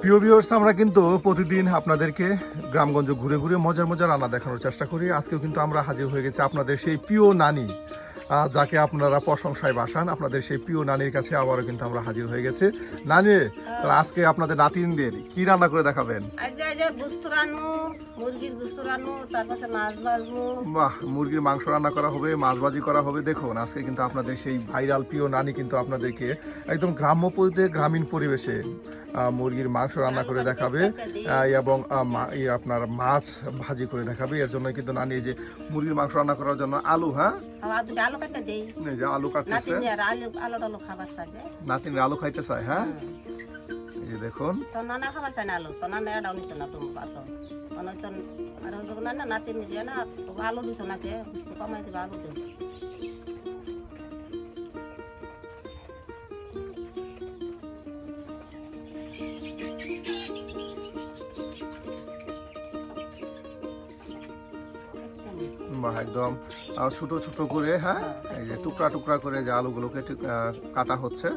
প্রিয় ভিউয়ার্স আমরা কিন্তু প্রতিদিন আপনাদেরকে গ্রামগঞ্জ ঘুরে ঘুরে মজার মজার রান্না দেখানোর চেষ্টা করি। আজকেও কিন্তু আমরা হাজির হয়ে গেছি আপনাদের সেই প্রিয় নানি যাকে আপনারা প্রশংসায় বাসান আপনাদের সেই প্রিয় নানির কাছে আবারও কিন্তু আমরা হাজির হয়ে গেছি। নানি আজকে আপনাদের নাতিনদের কি রান্না করে দেখাবেন? বাহ মুরগির মাংস রান্না করা হবে মাছ ভাজি করা হবে। দেখুন আজকে কিন্তু আপনাদের সেই ভাইরাল প্রিয় নানি কিন্তু আপনাদেরকে একদম গ্রাম্য গ্রামীণ পরিবেশে মুরগির মাংস রান্না করে দেখাবে এবং আপনার মাছ ভাজি করে দেখাবে। এর জন্য কিন্তু নানি যে মুরগির মাংস রান্না করার জন্য আলু হ্যাঁ? আলু কাটতেছে। নাতিনি আলু নাতিন খাইতে চায় হ্যাঁ? এই দেখুন। তো নানা খাবার চাই না আলু। তো নানা এটাও নিত না তুমি পাতো তো আর না না নাতি নিজে না তো আলু দিছ নাকে কমাই দিবা আলু দিও একদম ছোট ছোট করে হ্যাঁ? এই যে টুকরা টুকরা করে যে আলুগুলোকে কাটা হচ্ছে।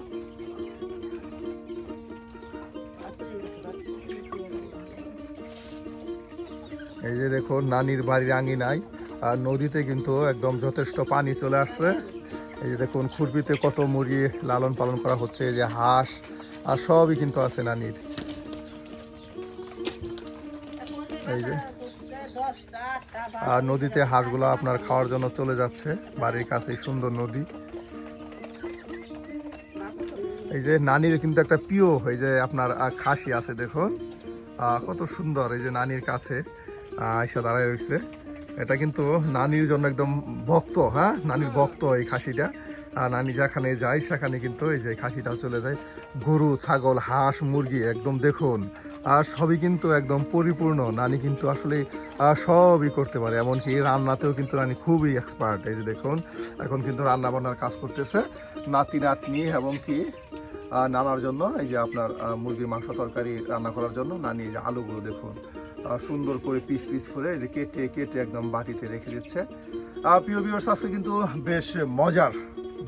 এই যে দেখুন, নানির বাড়ির আঙিনায়, আর নদীতে কিন্তু একদম যথেষ্ট পানি চলে আসছে। এই যে দেখুন খুরপিতে কত মুরগি লালন পালন করা হচ্ছে, এই যে হাঁস, আর সবই কিন্তু আছে নানির। এই যে আর নদীতে হাঁসগুলো আপনার খাওয়ার জন্য চলে যাচ্ছে। বাড়ির কাছে সুন্দর নদী। এই যে নানির কিন্তু একটা প্রিয় এই যে আপনার খাসি আছে দেখুন। কত সুন্দর, এই যে নানির কাছে। এসে দাঁড়ায় রয়েছে। এটা কিন্তু নানির জন্য একদম ভক্ত হ্যাঁ? নানির ভক্ত এই খাসিটা। আর নানি যেখানে যায়, সেখানে কিন্তু এই যে খাসিটাও চলে যায়। গরু, ছাগল, হাঁস, মুরগি, একদম দেখুন। আর সবই কিন্তু একদম পরিপূর্ণ। নানি কিন্তু আসলে সবই করতে পারে। এমনকি রান্নাতেও কিন্তু নানি খুবই এক্সপার্ট এই যে দেখুন, এখন কিন্তু রান্না বান্নার কাজ করতেছে নাতি নাতনি এবং কি নানার জন্য। এই যে আপনার মুরগির মাংস তরকারি রান্না করার জন্য নানি এই যে আলুগুলো দেখুন সুন্দর করে পিস পিস করে এই যে কেটে কেটে একদম বাটিতে রেখে দিচ্ছে। প্রিয় ভিউয়ার্স আজকে কিন্তু বেশ মজার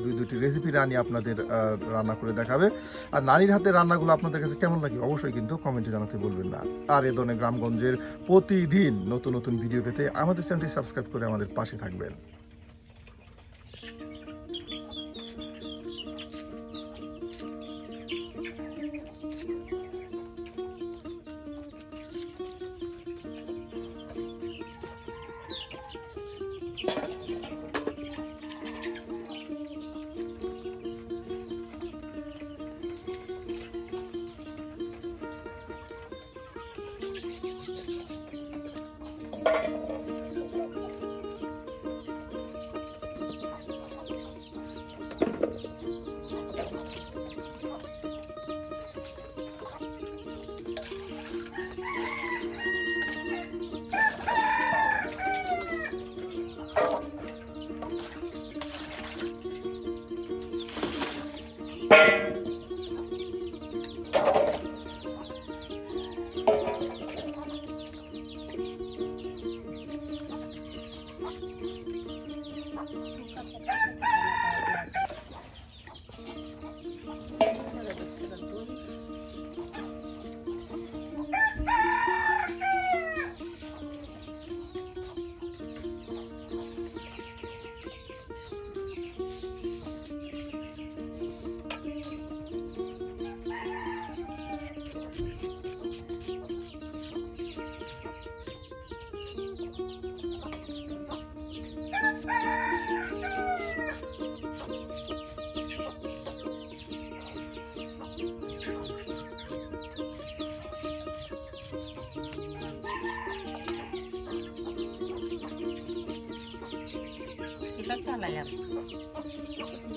দুই দুটি রেসিপি রানি আপনাদের রান্না করে দেখাবে। আর নানির হাতে রান্নাগুলো আপনাদের কাছে কেমন লাগে অবশ্যই কিন্তু কমেন্টে জানাতে বলবেন না। আর এ ধরনের গ্রামগঞ্জের প্রতিদিন নতুন নতুন ভিডিও পেতে আমাদের চ্যানেলটি সাবস্ক্রাইব করে আমাদের পাশে থাকবেন। ঠিক আছে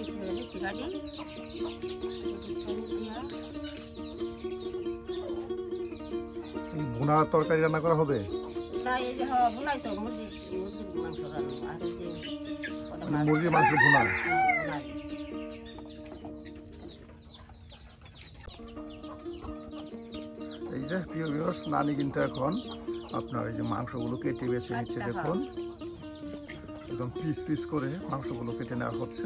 ভুনা তরকারি রান্না করা হবে? না এই যে হ্যাঁ তো মুরগি মুরগির মাংস রান্না আর এই যে মুরগির মাংস ভুনা? হ্যাঁ, এই যে প্রিয় ভিউয়ার্স নানি কিন্তু এখন আপনার এই যে মাংসগুলো কেটে বেছে নিচ্ছে আচ্ছা, দেখুন। একদম পিস পিস করে মাংসগুলো কেটে নেওয়া হচ্ছে।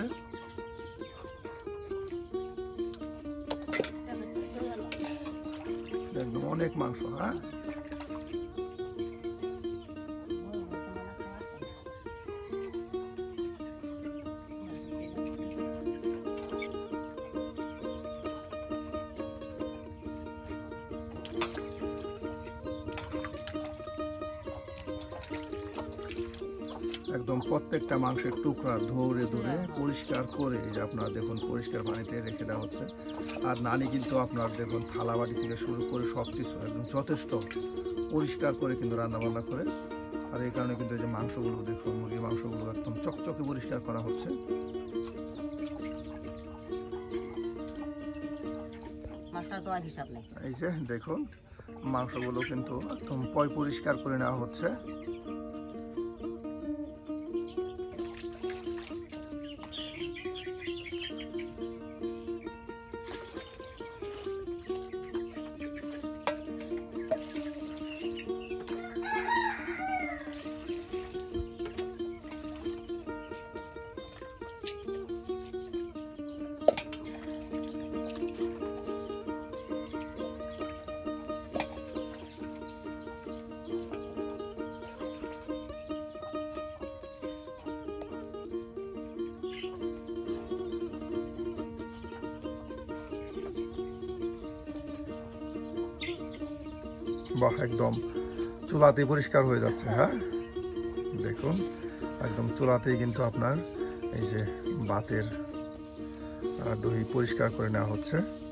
একদম অনেক মাংস হ্যাঁ? প্রত্যেকটা মাংসের টুকরা ধরে ধরে পরিষ্কার করে এই যে আপনার দেখুন পরিষ্কার পানিতে রেখে দেওয়া হচ্ছে। আর নানি কিন্তু আপনার দেখুন থালা বাটি থেকে শুরু করে সব কিছু একদম যথেষ্ট পরিষ্কার করে কিন্তু রান্নাবান্না করে। আর এই কারণে কিন্তু এই যে মাংসগুলো দেখুন মুরগির মাংসগুলো একদম চকচকে পরিষ্কার করা হচ্ছে। এই যে দেখুন মাংসগুলো কিন্তু একদম পয় পরিষ্কার করে নেওয়া হচ্ছে। বাহ, একদম। চুলাতে পরিষ্কার হয়ে যাচ্ছে হ্যাঁ? দেখুন, একদম চুলাতেই কিন্তু আপনার এই যে বাতের দই পরিষ্কার করে নেওয়া হচ্ছে।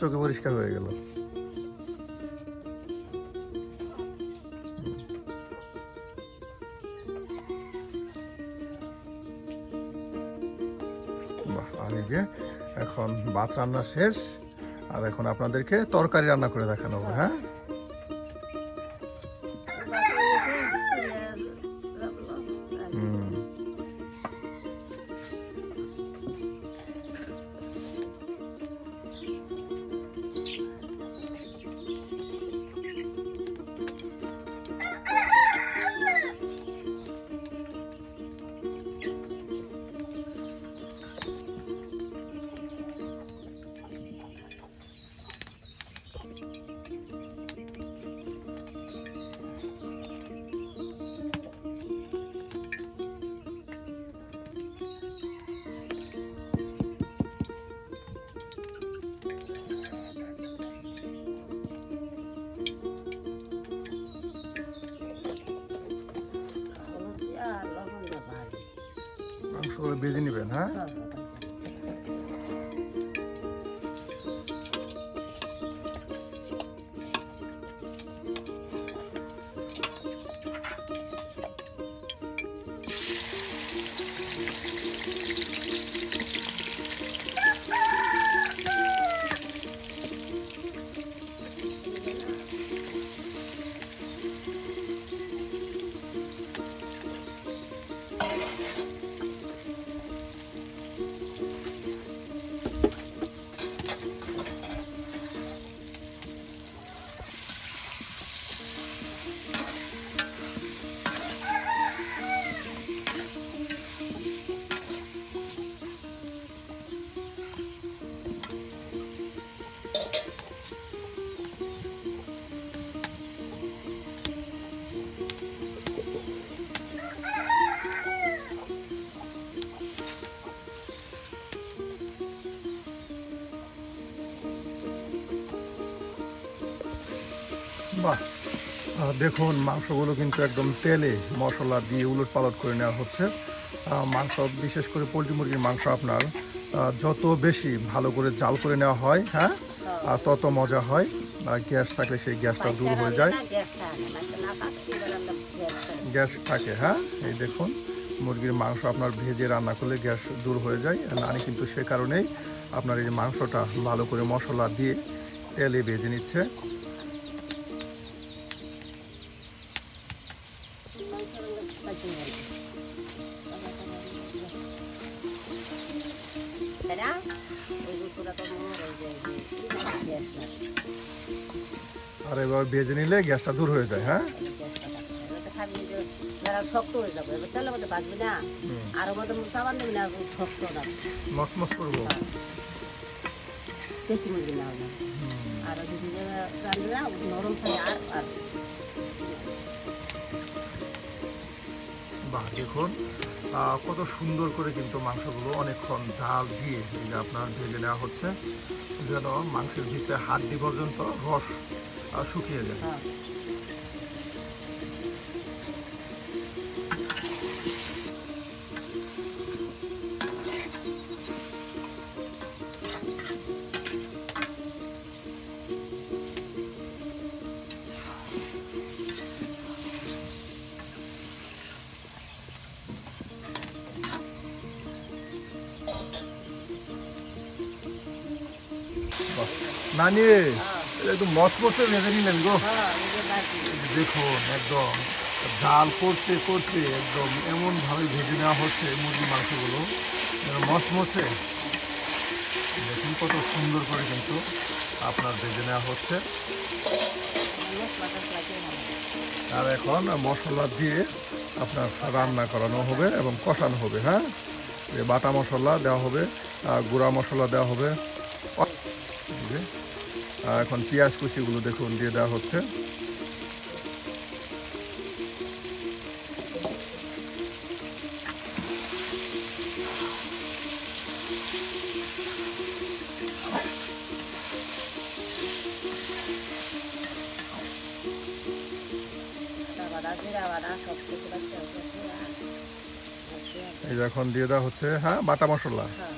চকচকে পরিষ্কার হয়ে গেল। যে এখন ভাত রান্না শেষ, আর এখন আপনাদেরকে তরকারি রান্না করে দেখানো হবে হ্যাঁ? বেজে নেবেন হ্যাঁ? দেখুন মাংসগুলো কিন্তু একদম তেলে মশলা দিয়ে উলট পালট করে নেওয়া হচ্ছে। মাংস বিশেষ করে পোলট্রি মুরগির মাংস আপনার যত বেশি ভালো করে জাল করে নেওয়া হয় হ্যাঁ আর তত মজা হয় আর গ্যাস থাকলে সেই গ্যাসটা দূর হয়ে যায়। গ্যাস থাকে হ্যাঁ এই দেখুন মুরগির মাংস আপনার ভেজে রান্না করলে গ্যাস দূর হয়ে যায় আর নানি কিন্তু সে কারণেই আপনার এই মাংসটা ভালো করে মশলা দিয়ে তেলে ভেজে নিচ্ছে। ভেজে নিলে গ্যাসটা দূর হয়ে যায় হ্যাঁ? শক্ত হয়ে যাবে। এবার তেলের মধ্যে বাঁচবি না। আর ওর মধ্যে সাবান দিবি না শক্ত না মসমস করব। বেশি মুরগি না হবে। আর যদি রান্না নরম থাকে আর আর বাহ দেখুন কত সুন্দর করে কিন্তু মাংসগুলো অনেকক্ষণ ঝাল দিয়ে আপনার ভেজে নেওয়া হচ্ছে। যেন মাংসের ভিতরে হাত হাড্ডি পর্যন্ত রস আহ, শুকিয়ে যায় হ্যাঁ বাহ। নানি এটা একটু মসমসে ভেজে নিলেন গো। হ্যাঁ দেখুন একদম ডাল করতে করতে একদম এমনভাবে ভেজে নেওয়া হচ্ছে মুরগি মাংসগুলো। মসমসে দেখুন কত সুন্দর করে কিন্তু আপনার ভেজে নেওয়া হচ্ছে। আর এখন মশলা দিয়ে আপনার রান্না করানো হবে এবং কষানো হবে হ্যাঁ? বাটা মশলা দেওয়া হবে আর গুঁড়া মশলা দেওয়া হবে। এখন পেঁয়াজ কুচিগুলো দেখুন দিয়ে দেওয়া হচ্ছে। এই এখন দিয়ে দেওয়া হচ্ছে হ্যাঁ বাটা মশলা। হ্যাঁ।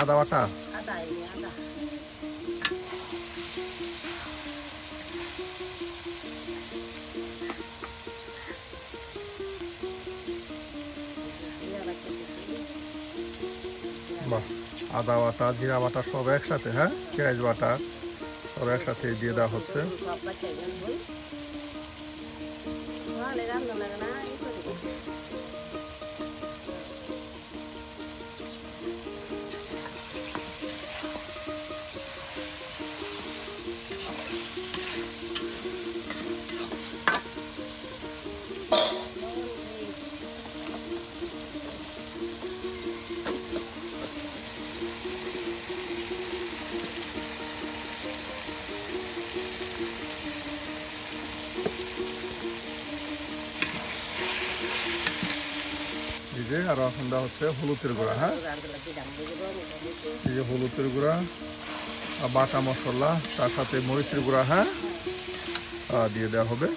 আদা বাটা? বাহ আদা বাটা, জিরা বাটা সব একসাথে হ্যাঁ? পেঁয়াজ বাটা সব একসাথে দিয়ে দেওয়া হচ্ছে। এখন দেওয়া হচ্ছে হলুদের গুঁড়া হ্যাঁ? এই যে হলুদের গুঁড়া আর বাটা মশলা, তার সাথে মরিচের গুঁড়া হ্যাঁ? দিয়ে দেওয়া হবে।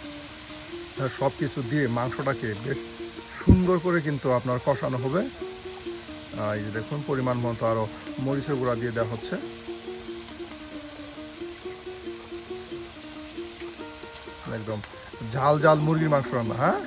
সব কিছু দিয়ে মাংসটাকে বেশ সুন্দর করে কিন্তু আপনার কষানো হবে। এই যে দেখুন, পরিমাণ মতো আরও মরিচের গুঁড়া দিয়ে দেওয়া হচ্ছে। একদম ঝাল ঝাল মুরগির মাংস রান্না হ্যাঁ?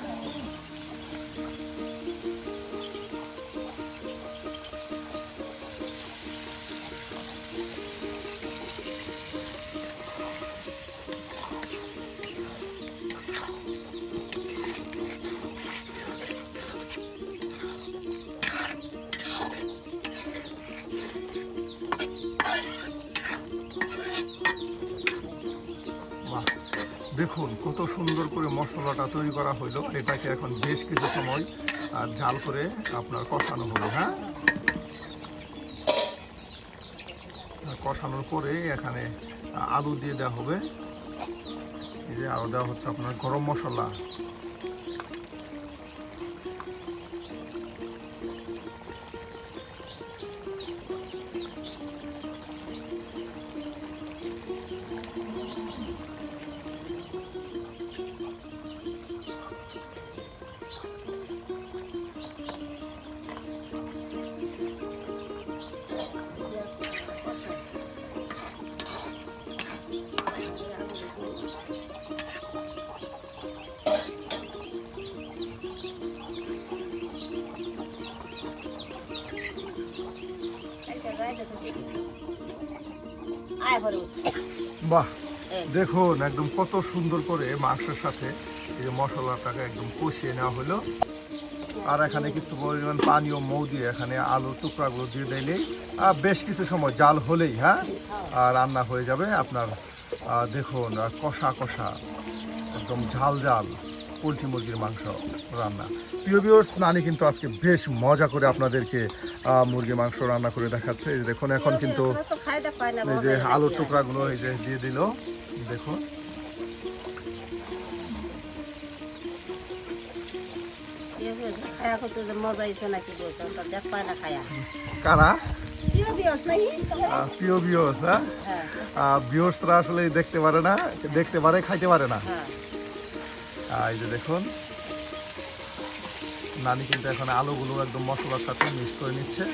দেখুন, কত সুন্দর করে মশলাটা তৈরি করা হইল এটাকে এখন বেশ কিছু সময় আর জাল করে আপনার কষানো হলো হ্যাঁ? কষানোর পরে এখানে আলু দিয়ে দেওয়া হবে। এই যে আলু দেওয়া হচ্ছে আপনার গরম মশলা। বাহ দেখুন একদম কত সুন্দর করে মাংসের সাথে এই মশলাটাকে একদম কষিয়ে নেওয়া হলো। আর এখানে কিছু পরিমাণ পানি ও মৌ দিয়ে এখানে আলুর টুকরাগুলো দিয়ে দিলেই বেশ কিছু সময় জাল হলেই হ্যাঁ? আর রান্না হয়ে যাবে আপনার দেখুন কষা কষা একদম ঝাল ঝাল। পোলট্রি মুরগির মাংস রান্না। প্রিয় ভিউয়ার্স নানি কিন্তু আজকে বেশ মজা করে আপনাদেরকে মুরগির মাংস রান্না করে দেখাচ্ছে। দেখুন এখন কিন্তু এই যে আলুর। টুকরাগুলো এই যে দিয়ে দিল। দেখুন। কারা? প্রিয় বিয়স হ্যাঁ? হ্যাঁ। আসলে দেখতে পারে না দেখতে পারে খাইতে পারে না। হ্যাঁ। এই যে দেখুন। নানি কিন্তু এখন আলুগুলো একদম মশলার সাথে মিক্স করে নিচ্ছে।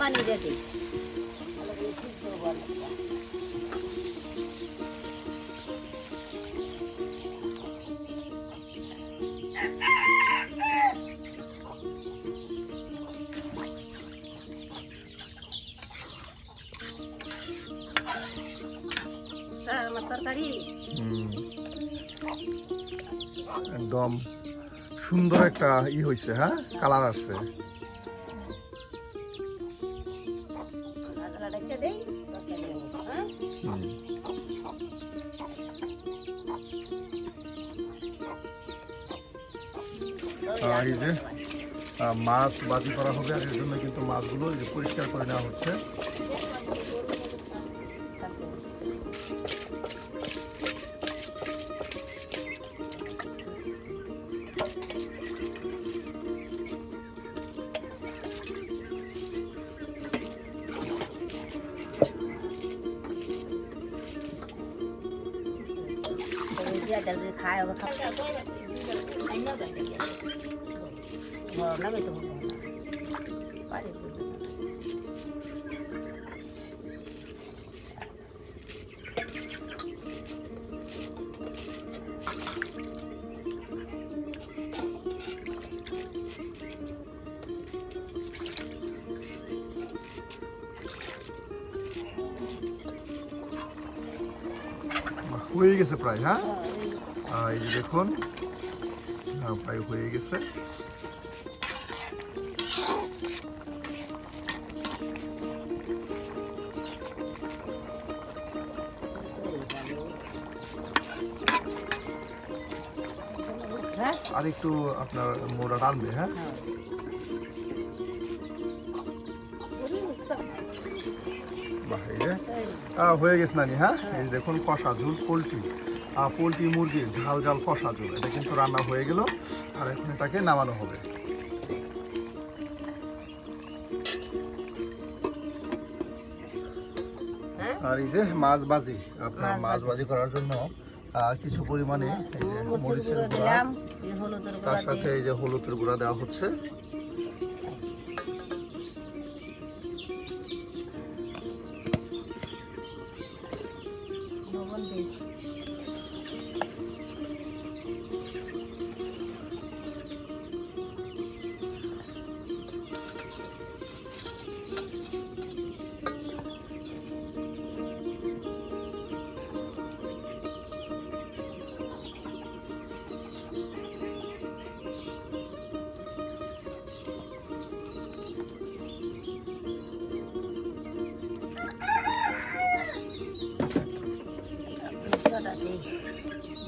পানি একদম সুন্দর একটা ই হয়েছে হ্যাঁ? কালার আসছে। আর এই যে মাছ বাজি করা হবে, আর এর জন্য কিন্তু মাছগুলো যে পরিষ্কার করে নেওয়া হচ্ছে। হয়ে গেছে প্রায় হ্যাঁ? হ্যাঁ, এই যে। আহ, এই যে দেখুন হ্যাঁ, প্রায় হয়ে গেছে। হ্যাঁ? আর একটু আপনার মোড়া টানবে হ্যাঁ। হয়ে গেছে নানি হ্যাঁ? এই দেখুন কষা ঝুল পোলট্রি। পোলট্রি মুরগি ঝাল ঝাল কষা ঝুল। এটা কিন্তু রান্না হয়ে গেল আর এখন এটাকে নামানো হবে। হ্যাঁ? আর এই যে মাছ বাজি আপনার মাছ বাজি করার জন্য কিছু পরিমাণে এই যে মরিচের গুঁড়া তার সাথে এই যে হলুদের গুঁড়া দেওয়া হচ্ছে।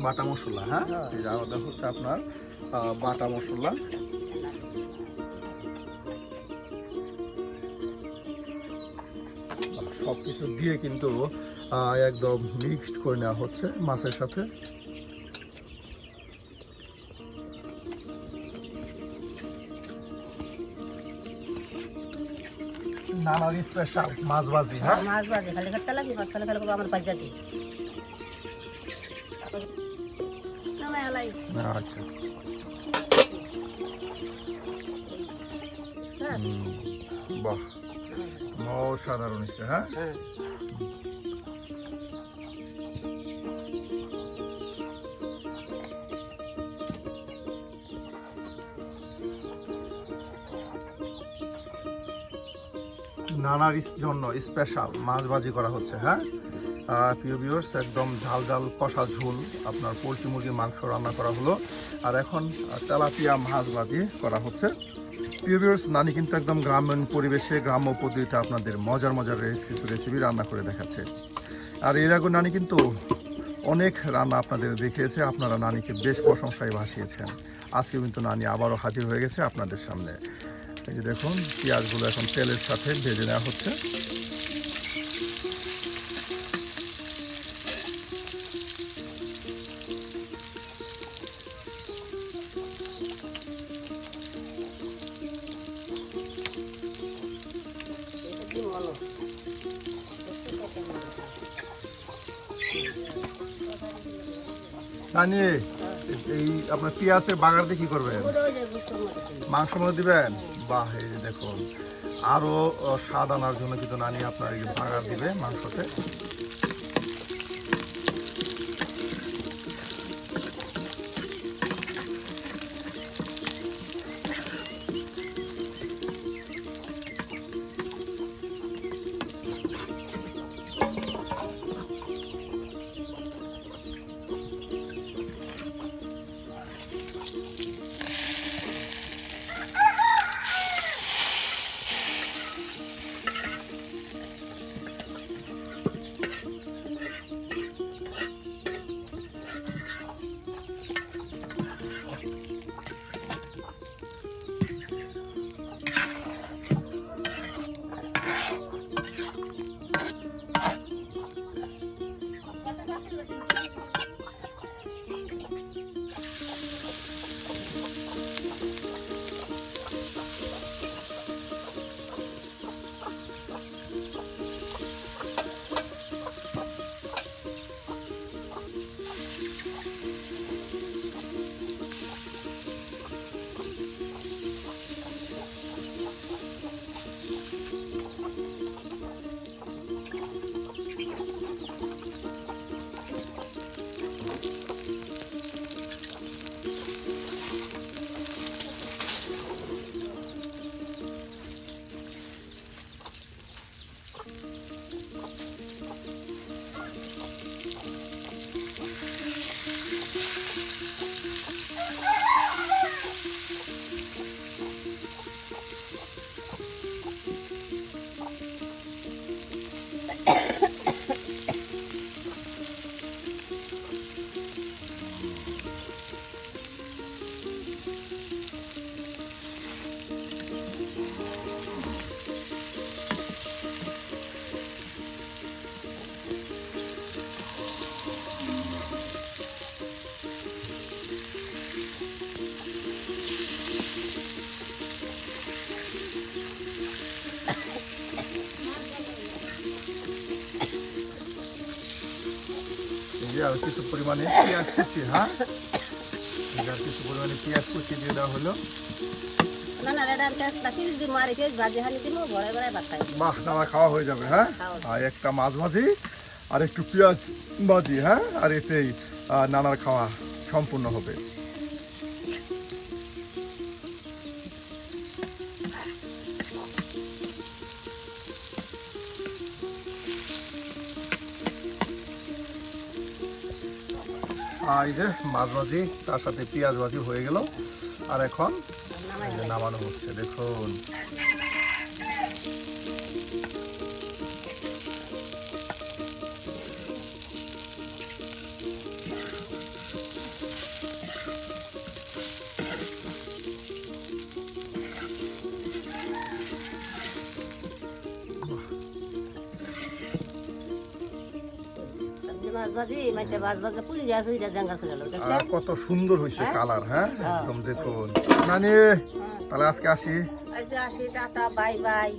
বাটা মশলা হ্যাঁ। এই যে আলাদা হচ্ছে আপনার বাটা মশলা। সব কিছু দিয়ে কিন্তু একদম মিক্সড করে নেওয়া হচ্ছে মাছের সাথে। নানার স্পেশাল মাছ ভাজি হ্যাঁ? মাছ ভাজি, খালি খেতে লাগি মাছ খালি খালি আমার বাজ্যা দিই স্যার হুম, বাহ অসাধারণ হচ্ছে হ্যাঁ নানার জন্য স্পেশাল মাছ ভাজি করা হচ্ছে হ্যাঁ? প্রিয় ভিউয়ার্স একদম ঝাল ঝাল কষা ঝোল আপনার পোলট্রি মুরগির মাংস রান্না করা হলো। আর এখন তেলাপিয়া মাছ ভাজি করা হচ্ছে। প্রিয় ভিউয়ার্স নানি কিন্তু একদম গ্রামীণ পরিবেশে গ্রাম্য পদ্ধতিতে আপনাদের মজার মজার কিছু রেসিপি রান্না করে দেখাচ্ছে। আর এর আগে নানি কিন্তু অনেক রান্না আপনাদের দেখিয়েছে। আপনারা নানিকে বেশ প্রশংসায় ভাসিয়েছেন। আজকে কিন্তু নানি আবারও হাজির হয়ে গেছে আপনাদের সামনে। এই যে দেখুন, পেঁয়াজগুলো এখন তেলের সাথে ভেজে নেওয়া হচ্ছে। নানি এই আপনার পেঁয়াজের দিয়ে কি করবেন। মাংস মধ্যে দিবেন? বাহ, এই দেখুন। আরও স্বাদ আনার জন্য কিন্তু নানি আপনার বাগার দিবে মাংসতে। আর কিছু পরিমাণে পেঁয়াজ কুচি হ্যাঁ? আর কিছু পরিমাণে পেঁয়াজ কুচি দিয়ে দেওয়া হলো। বাহ খাওয়া হয়ে যাবে হ্যাঁ? আর একটা মাছ ভাজি আর একটু পেঁয়াজ ভাজি হ্যাঁ? আর এতেই নানার খাওয়া সম্পূর্ণ হবে। এই যে মাছ ভাজি, তার সাথে পেঁয়াজ ভাজি হয়ে গেল। আর এখন নামানো হচ্ছে, দেখুন। পুরি যা সুই যা জাঙ্গা আর কত সুন্দর হয়েছে কালার হ্যাঁ? একদম দেখুন। নানি তাহলে আজকে আসি। আজকে আসি টাটা বাই বাই।